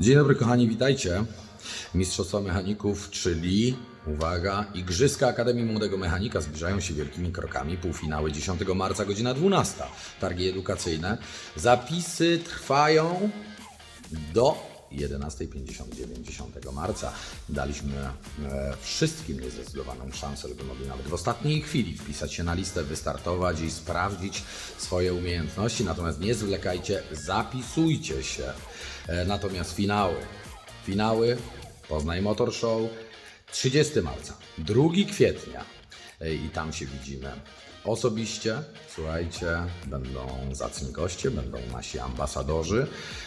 Dzień dobry kochani, witajcie. Mistrzostwa Mechaników, czyli uwaga, Igrzyska Akademii Młodego Mechanika zbliżają się wielkimi krokami. Półfinały 10 marca, godzina 12. Targi edukacyjne. Zapisy trwają do 11.59 10 marca. Daliśmy e, wszystkim niezdecydowaną szansę, żeby mogli nawet w ostatniej chwili wpisać się na listę, wystartować i sprawdzić swoje umiejętności. Natomiast nie zwlekajcie, zapisujcie się. E, natomiast finały. Finały Poznań Motor Show 30 marca, 2 kwietnia i tam się widzimy. Osobiście, słuchajcie, będą zacni goście, będą nasi ambasadorzy,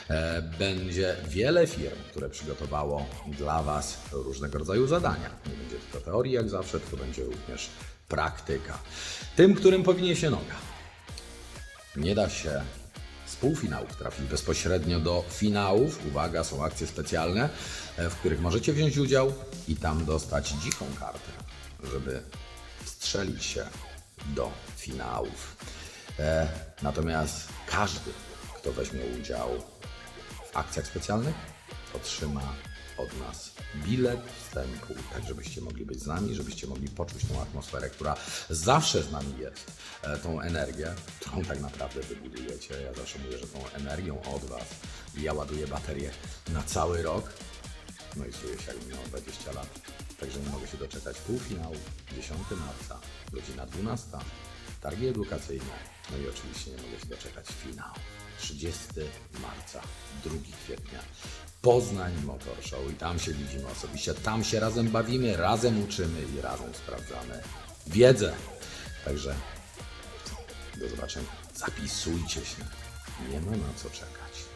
e, będzie wiele firm, które przygotowało dla Was różnego rodzaju zadania. Nie będzie tylko teorii jak zawsze, tylko będzie również praktyka. Tym, którym powinie się noga, nie da się z półfinałów trafić bezpośrednio do finałów. Uwaga, są akcje specjalne, e, w których możecie wziąć udział i tam dostać dziką kartę, żeby strzelić się do finałów. E, natomiast każdy, kto weźmie udział w akcjach specjalnych, otrzyma od nas bilet wstępu, tak żebyście mogli być z nami, żebyście mogli poczuć tą atmosferę, która zawsze z nami jest, e, tą energię, którą tak naprawdę wybudujecie. Ja zawsze mówię, że tą energią od Was ja ładuję baterię na cały rok, no i czuję się jakbym miał 20 doczekać półfinału 10 marca, godzina 12, targi edukacyjne, no i oczywiście nie mogę się doczekać finału 30 marca, 2 kwietnia. Poznań Motor Show i tam się widzimy osobiście, tam się razem bawimy, razem uczymy i razem sprawdzamy wiedzę. Także do zobaczenia. Zapisujcie się. Nie ma na co czekać.